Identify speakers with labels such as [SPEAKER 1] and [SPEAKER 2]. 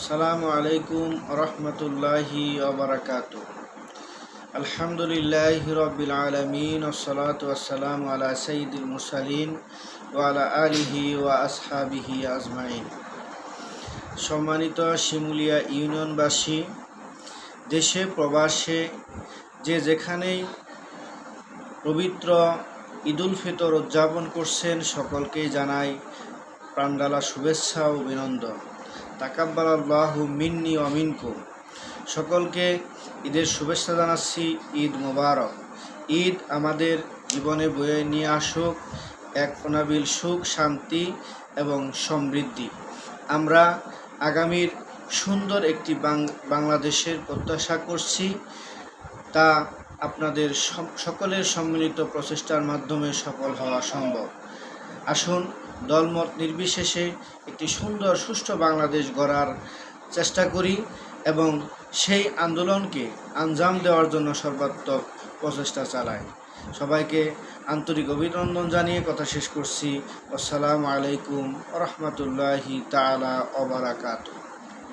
[SPEAKER 1] আসসালামু আলাইকুম রহমতুল্লাহি ওবরাকাত আলহামদুলিল্লাহ রবিল আলমিন ওসলাত আলা সঈদুল মুরসালিন ওয়ালা আলিহি ওয়া আসহাবিহি আজমাইন। সম্মানিত শিমুলিয়া ইউনিয়নবাসী, দেশে, প্রবাসে, যে যেখানেই পবিত্র ঈদুল ফিতর উদযাপন করছেন, সকলকেই জানাই প্রাণডালা শুভেচ্ছা ও অভিনন্দন। তাকাব্বালাল্লাহু মিন্নি অমিনকুম সকলকে ঈদের শুভেচ্ছা জানাচ্ছি, ঈদ মোবারক। ঈদ আমাদের জীবনে বয়ে নিয়ে আসুক, এক অনাবিল সুখ, শান্তি এবং সমৃদ্ধি। আমরা আগামীর সুন্দর একটি বাংলাদেশের প্রত্যাশা করছি। তা আপনাদের সকলের সম্মিলিত প্রচেষ্টার মাধ্যমে সফল হওয়া সম্ভব। আসুন দলমত নির্বিশেষে একটি সুন্দর, সুষ্ঠু বাংলাদেশ গড়ার চেষ্টা করি এবং সেই আন্দোলনকে আঞ্জাম দেওয়ার জন্য সর্বাত্মক প্রচেষ্টা চালাই। সবাইকে আন্তরিক অভিনন্দন জানিয়ে কথা শেষ করছি। আসসালামু আলাইকুম রহমতুল্লাহি তালা অবরাকাতু